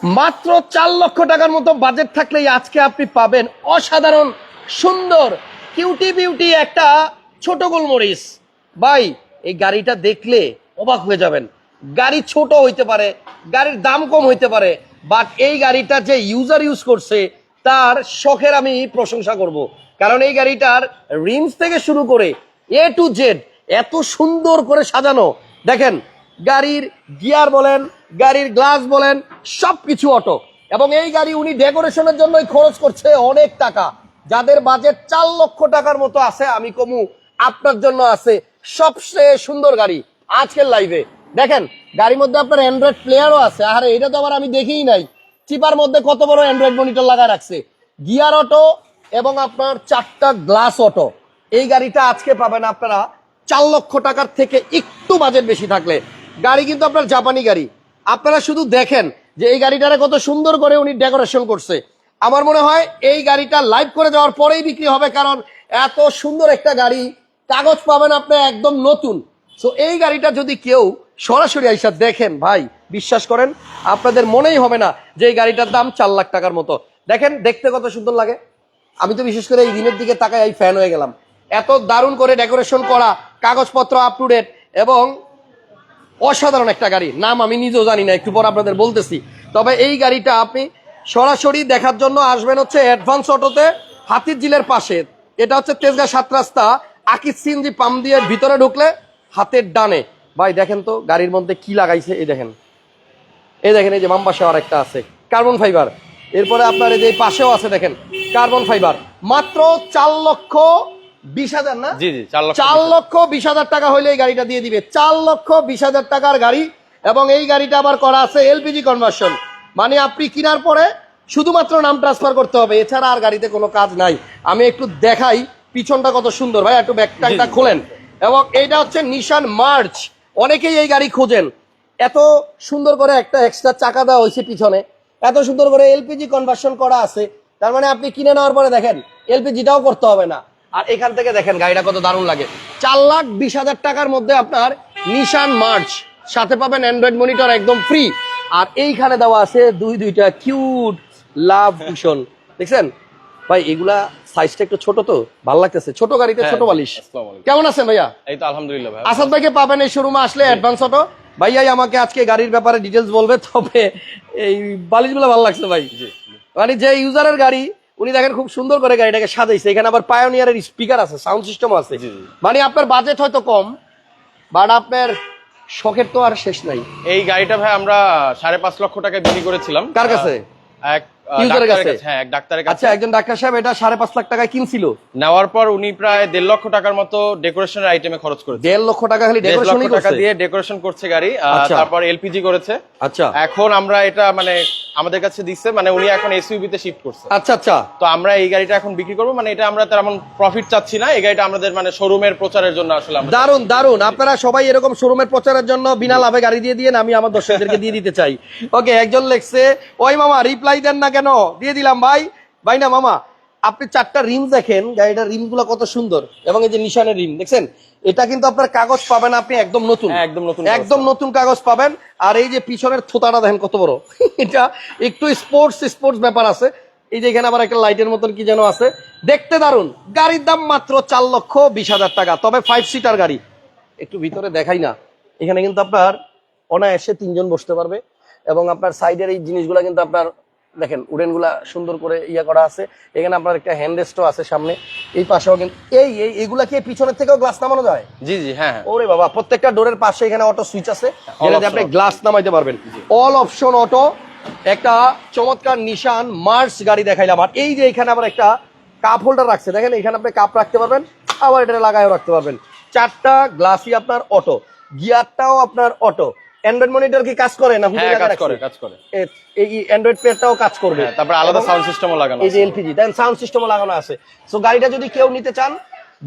মাত্র চার লক্ষ টাকার মতো বাজেট থাকলেই আজকে আপনি পাবেন অসাধারণ, সুন্দর কিউটি বিউটি একটা ছোট গোলমরিচ। ভাই, এই গাড়িটা দেখলে অবাক হয়ে যাবেন। গাড়ি ছোট হইতে পারে, গাড়ির দাম কম হইতে পারে বাট এই গাড়িটা যে ইউজার ইউজ করছে, তার শখের আমি প্রশংসা করব। কারণ এই গাড়িটার রিমস থেকে শুরু করে এ টু জেড এত সুন্দর করে সাজানো। দেখেন, গাড়ির গিয়ার বলেন গাড়ির গ্লাস বলেন সব কিছু অটো এবং এই গাড়ি উনি ডেকোরেশনের জন্যই খরচ করছে অনেক টাকা। যাদের বাজেট চার লক্ষ টাকার মতো আছে, আমি কমু, আপনার জন্য আছে সবচেয়ে সুন্দর গাড়ি আজকের লাইভে দেখেন, গাড়ির মধ্যে আপনার অ্যান্ড্রয়েড প্লেয়ারও আছে। আরে এটা তো আবার আমি দেখিই নাই। চিপার মধ্যে কত বড় অ্যান্ড্রয়েড মনিটর লাগা রাখছে। গিয়ার অটো এবং আপনার চারটা গ্লাস অটো এই গাড়িটা আজকে পাবেন আপনারা চার লক্ষ টাকার থেকে একটু বাজেট বেশি থাকলে। গাড়ি কিন্তু আপনার জাপানি গাড়ি। আপনারা শুধু দেখেন যে এই গাড়িটারে কত সুন্দর করে উনি ডেকোরেশন করছে। আমার মনে হয় এই গাড়িটা লাইভ করে যাওয়ার পরেই বিক্রি হবে, কারণ এত সুন্দর একটা গাড়ি, কাগজ পাবেন আপনি একদম নতুন। সো এই গাড়িটা যদি কেউ সরাসরি আইসা দেখেন, ভাই, বিশ্বাস করেন, আপনাদের মনেই হবে না যে এই গাড়িটার দাম চার লাখ টাকার মতো। দেখেন, দেখতে কত সুন্দর লাগে। আমি তো বিশেষ করে এই দিনের দিকে তাকায় এই ফ্যান হয়ে গেলাম। এত দারুণ করে ডেকোরেশন করা, কাগজপত্র আপ টু ডেট এবং অসাধারণ একটা গাড়ি। নাম আমি নিজেও জানি না, একটু পর আপনাদের বলতেছি। তবে এই গাড়িটা আপনি সরাসরি দেখার জন্য আসবেন হচ্ছে অ্যাডভান্স অটোতে হাতির জিলের পাশে। এটা হচ্ছে তেজগাঁ সাত রাস্তা আকিদ সিনজি পাম দিয়ে ভিতরে ঢুকলে হাতের ডানে। ভাই, দেখেন তো গাড়ির মধ্যে কি লাগাইছে, এই দেখেন। এই দেখেন, এই যে বাম আর একটা আছে, কার্বন ফাইবার। এরপরে আপনার এই যে পাশেও আছে, দেখেন, কার্বন ফাইবার। মাত্র চার লক্ষ বিশ হাজার না? জি জি চার লক্ষ বিশ হাজার। টাকা হলে এই গাড়িটা দিয়ে দিবে। চার লক্ষ বিশ হাজার টাকার গাড়ি এবং এই গাড়িটা আবার করা আছে এলপিজি কনভার্সন মানে আপনি কেনার পরে শুধুমাত্র নাম ট্রান্সফার করতে হবে। এছাড়া আর গাড়িতে কোনো কাজ নাই। আমি একটু দেখাই পিছনটা কত সুন্দর। ভাই একটু ব্যাকটাইটা জি। খোলেন। এবং এইটা হচ্ছে নিশান মার্চ অনেকেই এই গাড়ি খোঁজেন। এত সুন্দর করে একটা এক্সট্রা চাকা দেওয়া হয়েছে পিছনে। এত সুন্দর করে এলপিজি কনভার্সন করা আছে। তার মানে আপনি কিনে নেওয়ার পরে দেখেন এলপিজিটাও করতে হবে না। আর এখান থেকে দেখেন গাড়িটা কত দারুণ লাগে। চার লাখ বিশ হাজার টাকার মধ্যে আপনার নিশান মার্চ সাথে পাবেন অ্যান্ড্রয়েড মনিটর একদম ফ্রি আর এইখানে দেওয়া আছে দুই দুইটা কিউট লাভ ভূষণ দেখছেন? ভাই এগুলা সাইজটা একটু ছোট তো ভালো লাগতেছে। ছোট গাড়িতে হ্যাঁ, ছোট বালিশ। কেমন আছেন ভাইয়া? এই তো আলহামদুলিল্লাহ ভাই আসাদ ভাইকে পাবেন এই শোরুমে আসলে অ্যাডভান্স অটো ভাইয়াই আমাকে আজকে গাড়ির ব্যাপারে ডিটেলস বলবে তবে এই বালিশগুলো ভালো লাগছে ভাই। মানে যে ইউজারের গাড়ি উনি দেখেন খুব সুন্দর করে গাড়িটাকে সাজাইছে এখানে আবার পায়োনিয়ারের স্পিকার আছে সাউন্ড সিস্টেম আছে। মানে আপনার বাজেট হয়তো কম বাট আপনার শখের তো আর শেষ নাই এই গাড়িটা ভাই আমরা সাড়ে পাঁচ লক্ষ টাকায় বিক্রি করেছিলাম কার কাছে? এক কাছে? হ্যাঁ ডাক্তারের কাছে। আচ্ছা একজন ডাক্তার সাহেব এটা লাখ টাকায় কিনছিল। নেওয়ার পর উনি প্রায় লক্ষ টাকার মতো ডেকোরেশনের আইটেমে খরচ করেছে। দেড় লক্ষ টাকা খালি দেড় লক্ষ টাকা দিয়ে ডেকোরেশন করছে গাড়ি। তারপর এলপিজি করেছে। আচ্ছা। এখন আমরা এটা মানে আমাদের কাছে দিচ্ছে মানে উনি এখন এসইউবি তে শিফট করছে। আচ্ছা আচ্ছা। তো আমরা এই গাড়িটা এখন বিক্রি করব মানে এটা আমরা তেমন প্রফিট চাচ্ছি না এই গাড়িটা আমাদের মানে শোরুমের প্রচারের জন্য আসলে দারুণ দারুণ আপনারা সবাই এরকম শোরুমের প্রচারের জন্য বিনা লাভে গাড়ি দিয়ে দিয়ে আমি আমার দর্শকদেরকে দিয়ে দিতে চাই। ওকে একজন লেখছে ওই মামা রিপ্লাই দেন না কেন? দিয়ে দিলাম ভাই। ভাই না মামা আপনি চারটা রিম দেখেন গাড়িটার রিমগুলো কত সুন্দর এবং এই যে নিশানের রিম দেখছেন? এটা কিন্তু আপনার কাগজ পাবেন আপনি একদম নতুন। হ্যাঁ, একদম নতুন একদম নতুন কাগজ পাবেন। আর এই যে পিছনের থোতাটা দেখেন কত বড়। এটা একটু স্পোর্টস স্পোর্টস ব্যাপার আছে। এই যে এখানে আবার একটা লাইটের মতন কি যেন আছে। দেখতে দারুণ গাড়ির দাম মাত্র চার লক্ষ বিশ হাজার টাকা তবে ফাইভ সিটার গাড়ি। একটু ভিতরে দেখাই না। এখানে কিন্তু আপনার অনায়াসে তিনজন বসতে পারবে এবং আপনার সাইডের এই জিনিসগুলা কিন্তু আপনার দেখেন উডেনগুলা সুন্দর করে ইয়া করা আছে। এখানে আপনার একটা হ্যান্ড রেস্টও আছে সামনে। এই পাশেও কিন্তু এই এই এগুলা কি পিছনের থেকেও গ্লাস নামানো যায়? জি জি হ্যাঁ হ্যাঁ। ওরে বাবা প্রত্যেকটা ডোরের পাশে এখানে অটো সুইচ আছে। যেটাতে আপনি গ্লাস নামাইতে পারবেন। অল অপশন অটো একটা চমৎকার নিশান মার্স গাড়ি দেখাইলাম। আর এই যে এখানে আবার একটা কাপ হোল্ডার রাখছে। দেখেন এখানে আপনি কাপ রাখতে পারবেন আবার এটা লাগায়ও রাখতে পারবেন। চারটা গ্লাসই আপনার অটো গিয়ারটাও আপনার অটো অ্যান্ড্রয়েড মনিটর কি কাজ করে না হুডে হ্যাঁ কাজ? করে কাজ করে। এই অ্যান্ড্রয়েড পেয়ারটাও কাজ করবে। হ্যাঁ, তারপরে আলাদা সাউন্ড সিস্টেমও লাগানো এই যে। এলপিজি দেন সাউন্ড সিস্টেমও লাগানো আছে। সো গাড়িটা যদি কেউ নিতে চান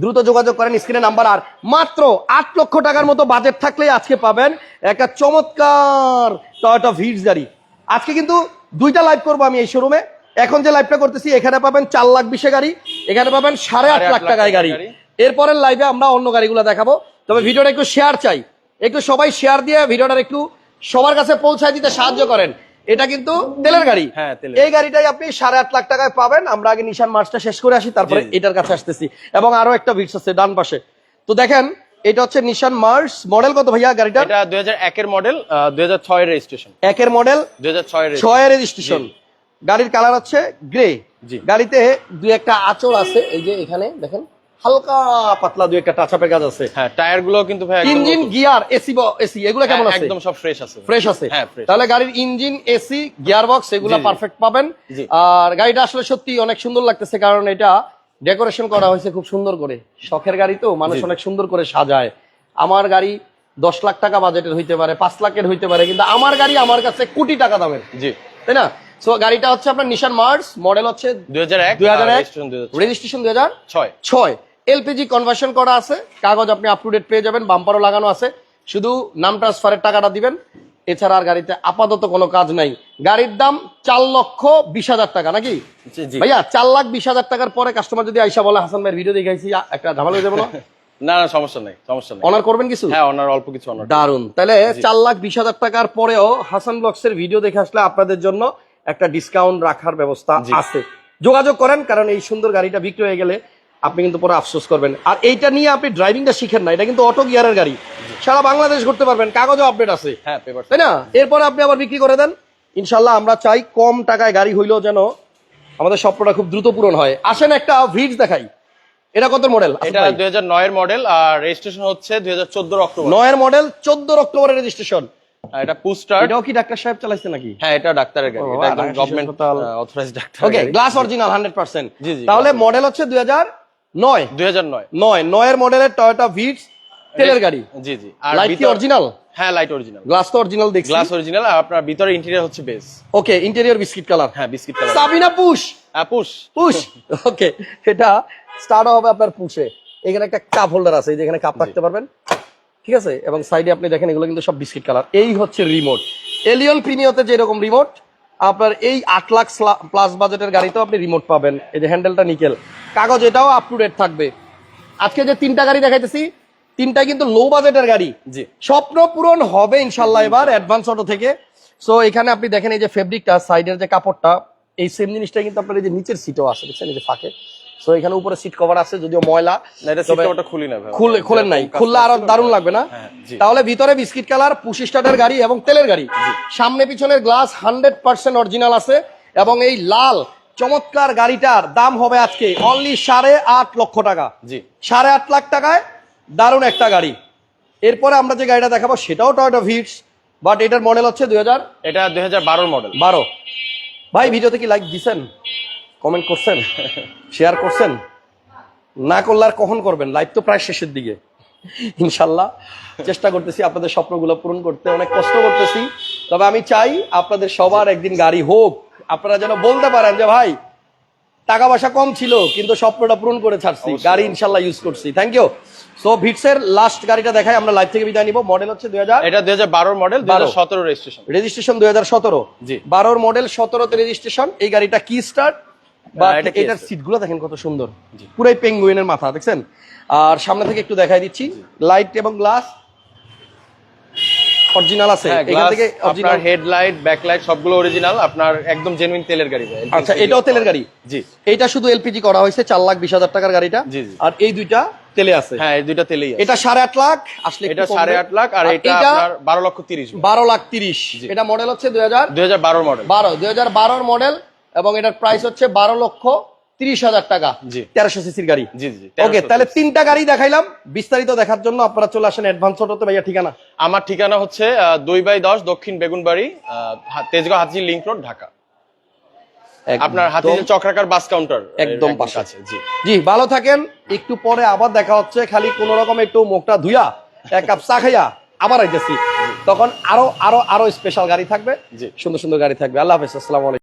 দ্রুত যোগাযোগ করেন স্ক্রিনে নাম্বার আর মাত্র আট লক্ষ টাকার মতো বাজেট থাকলে আজকে পাবেন একটা চমৎকার টয়োটা ভিডস গাড়ি। আজকে কিন্তু দুইটা লাইভ করব আমি এই শোরুমে এখন যে লাইভটা করতেছি এখানে পাবেন চার লাখ বিশে গাড়ি এখানে পাবেন সাড়ে আট লাখ টাকায় গাড়ি। গাড়ি। এরপরের লাইভে আমরা অন্য গাড়িগুলো দেখাবো। তবে ভিডিওটা একটু শেয়ার চাই। একটু সবাই শেয়ার দিয়ে ভিডিওটা একটু সবার কাছে পৌঁছায় দিতে সাহায্য করেন। এটা কিন্তু তেলের গাড়ি। হ্যাঁ, এই গাড়িটাই আপনি সাড়ে আট লাখ টাকায় পাবেন। আমরা আগে নিশান মার্চটা শেষ করে আসি তারপরে। এটার কাছে আসতেছি। এবং আরও একটা ভিটস আছে ডান পাশে। তো দেখেন এটা হচ্ছে নিশান মার্চ। মডেল কত ভাইয়া গাড়িটা? এটা দুই হাজার একের মডেল দুই হাজার ছয়ের রেজিস্ট্রেশন একের মডেল দুই হাজার ছয়ের ছয়ের রেজিস্ট্রেশন গাড়ির কালার হচ্ছে গ্রে। জি। গাড়িতে দুই একটা আচর আছে। এই যে এখানে দেখেন। হালকা পাতলা দুই একটা টাচ আপের কাজ আছে। হ্যাঁ টায়ারগুলো কিন্তু ভাই ইঞ্জিন গিয়ার এসি এসি এগুলো কেমন হ্যাঁ, আছে? একদম সব ফ্রেশ আছে। ফ্রেশ আছে? হ্যাঁ তাহলে গাড়ির ইঞ্জিন এসি গিয়ার বক্স এগুলো। পারফেক্ট পাবেন। আর গাড়িটা আসলে সত্যি অনেক সুন্দর লাগতেছে কারণ এটা ডেকোরেশন করা হয়েছে খুব সুন্দর করে। শখের গাড়ি তো মানুষ অনেক সুন্দর করে সাজায়। আমার গাড়ি দশ লাখ টাকা বাজেটের হইতে পারে পাঁচ লাখের হইতে পারে কিন্তু আমার গাড়ি আমার কাছে কোটি টাকা দামের। জি। তাই না? সো গাড়িটা হচ্ছে আপনার নিশান মার্স মডেল হচ্ছে দুই হাজার এক রেজিস্ট্রেশন দুই হাজার ছয়। ছয়। এলপিজি কনভার্সন করা আছে কাগজ আপনি আপ টু ডেট পেয়ে যাবেন বাম্পারও লাগানো আছে। শুধু নাম ট্রান্সফারের টাকাটা দিবেন এছাড়া আর গাড়িতে আপাতত কোনো কাজ নাই। গাড়ির দাম চার লক্ষ বিশ হাজার টাকা নাকি? ভাইয়া চার লাখ বিশ হাজার টাকার পরে কাস্টমার যদি আইসা বলে হাসান ভাইয়ের ভিডিও দেখাইছি একটা ঝামেলা হয়ে যাবে না? না না সমস্যা নেই সমস্যা নেই। অনার করবেন কিছু? হ্যাঁ ওনার অল্প কিছু অনার দারুণ তাহলে চার লাখ বিশ হাজার টাকার পরেও হাসান ব্লগস এর ভিডিও দেখে আসলে আপনাদের জন্য একটা ডিসকাউন্ট রাখার ব্যবস্থা আছে। যোগাযোগ করেন কারণ এই সুন্দর গাড়িটা বিক্রি হয়ে গেলে আপনি কিন্তু পরে আফসোস করবেন। আর এইটা নিয়ে আপনি ড্রাইভিংটা শিখেন না এটা কিন্তু অটো গিয়ারের গাড়ি। সারা বাংলাদেশ ঘুরতে পারবেন কাগজও আপডেট আছে। হ্যাঁ পেপার তাই না? এরপরে আপনি আবার বিক্রি করে দেন। ইনশাল্লাহ আমরা চাই কম টাকায় গাড়ি হইলেও যেন আমাদের স্বপ্নটা খুব দ্রুত পূরণ হয়। আসেন একটা ভিডস দেখাই। এটা কত মডেল এটা দুই হাজার নয়ের মডেল আর রেজিস্ট্রেশন হচ্ছে দুই হাজার চোদ্দ অক্টোবর। নয়ের মডেল চোদ্দ অক্টোবরের রেজিস্ট্রেশন এটা পুশ এটাও কি ডাক্তার সাহেব চালাইছে নাকি? হ্যাঁ এটা ডাক্তারের গাড়ি। এটা একদম গভর্নমেন্ট হাসপাতাল। Doctor okay glass original hundred percent জি, জি, তাহলে মডেল হচ্ছে দুই হাজার নয়। দুই হাজার নয়। নয়। নয়ের মডেলের টয়োটা ভিটস তেলের গাড়ি। জি জি। আর লাইট কি অরিজিনাল হ্যাঁ লাইট অরিজিনাল গ্লাস তো অরিজিনাল দেখছি। গ্লাস অরিজিনাল আর আপনার ভিতরে ইন্টেরিয়র হচ্ছে base okay interior biscuit colour হ্যাঁ বিস্কিট কালার সাবিনা পুশ হ্যাঁ পুশ পুশ ওকে এটা স্টার্ট হবে আপনার পুশে এখানে একটা কাপ হোল্ডার আছে এই যে এখানে কাপ রাখতে পারবেন। ঠিক আছে? এবং সাইডে আপনি দেখেন এগুলো কিন্তু সব বিস্কিট কালার এই হচ্ছে রিমোট এলিয়ন প্রিনিওতে যেরকম রিমোট আপনার এই আট লাখ প্লাস বাজেটের গাড়িতেও আপনি রিমোট পাবেন। এই যে হ্যান্ডেলটা নিকেল। কাগজ এটাও আপ টু ডেট থাকবে। আজকে যে তিনটা গাড়ি দেখাইতেছি তিনটা কিন্তু লো বাজেটের গাড়ি। জি। স্বপ্ন পূরণ হবে ইনশাল্লাহ এবার অ্যাডভান্স অটো থেকে। সো এখানে আপনি দেখেন এই যে ফেব্রিকটা সাইডের যে কাপড়টা এই সেম জিনিসটা কিন্তু আপনার এই যে নিচের সিটও আছে দেখছেন এই যে ফাঁকে। সো এখানে উপরে সিট কভার আছে যদিও ময়লা খুলি খোলেন নাই। খুললে আরও দারুণ লাগবে না? হ্যাঁ, তাহলে ভিতরে বিস্কিট কালার পুশি স্টার্টের গাড়ি এবং তেলের গাড়ি। সামনে পিছনের গ্লাস হান্ড্রেড পার্সেন্ট অরিজিনাল আছে এবং এই লাল চমৎকার গাড়িটার দাম হবে আজকে অনলি সাড়ে আট লক্ষ টাকা। জি। সাড়ে আট লাখ টাকায় দারুণ একটা গাড়ি। এরপরে আমরা যে গাড়িটা দেখাবো সেটাও টয়োটা ভিটস বাট এটার মডেল হচ্ছে দুই হাজার এটা দুই হাজার বারোর মডেল বারো। ভাই ভিডিওতে কি লাইক দিছেন? কমেন্ট করছেন? শেয়ার করছেন? না করলে আর কখন করবেন? লাইভ তো প্রায় শেষের দিকে। ইনশাল্লাহ চেষ্টা করতেছি আপনাদের স্বপ্নগুলো পূরণ করতে। অনেক কষ্ট করতেছি। তবে আমি চাই আপনাদের সবার একদিন গাড়ি হোক। আপনারা যেন বলতে পারেন যে ভাই টাকা পয়সা কম ছিল কিন্তু স্বপ্নটা পূরণ করে ছাড়ছি। গাড়ি ইনশাল্লাহ ইউজ করছি। থ্যাংক ইউ সো ভিটসের লাস্ট গাড়িটা দেখাই আমরা লাইভ থেকে বিদায় নিব। মডেল হচ্ছে দুই হাজার এটা দুই হাজার বারোর মডেল সতেরো রেজিস্ট্রেশন রেজিস্ট্রেশন দুই হাজার সতেরো। জি। বারোর মডেল সতেরোতে রেজিস্ট্রেশন এই গাড়িটা কি স্টার্ট বা এটার দেখেন কত সুন্দর। পুরাই পেঙ্গুইনের মাথা দেখছেন? আর সামনে থেকে একটু দেখাই দিচ্ছি। লাইট এবং গ্লাস অরিজিনাল আছে। হ্যাঁ এখান থেকে আপনার অরিজিনাল হেডলাইট ব্যাকলাইট সবগুলো অরিজিনাল আপনার একদম জেনুইন তেলের গাড়ি আচ্ছা এটাও তেলের গাড়ি? জি। এটা শুধু এলপিজি করা হয়েছে চার লাখ বিশ হাজার টাকার গাড়িটা। আর এই দুইটা তেলে আছে। হ্যাঁ এই দুইটা তেলেই এটা সাড়ে আট লাখ আসলে এটা সাড়ে আট লাখ আর এটা আপনার বারো লক্ষ তিরিশ। বারো লাখ তিরিশ। এটা মডেল হচ্ছে দুই হাজার দুই হাজার বারোর মডেল বারো দুই হাজার বারোর মডেল এবং এটার প্রাইস হচ্ছে বারো লক্ষ তিরিশ হাজার টাকা। তেরোশো সিসির গাড়ি। ওকে তাহলে তিনটা গাড়ি দেখাইলাম। বিস্তারিত দেখার জন্য আপনারা চলে আসেন অ্যাডভান্স অটোতে ভাইয়া ঠিকানা? আমার ঠিকানা হচ্ছে দুই বাই দশ দক্ষিণ বেগুনবাড়ি তেজগাঁও হাতি লিঙ্ক রোড ঢাকা। আপনার হাতি চক্রাকার বাস কাউন্টার একদম পাশে। আছে জি। জি ভালো থাকেন। একটু পরে আবার দেখা হচ্ছে। খালি কোন রকম একটু মুখটা ধুইয়া এক কাপ চা খাইয়া আবার আইতেছি। তখন আরও আরও আরও স্পেশাল গাড়ি থাকবে। জি। সুন্দর সুন্দর গাড়ি থাকবে। আল্লাহ হাফেজ। আসসালামু আলাইকুম।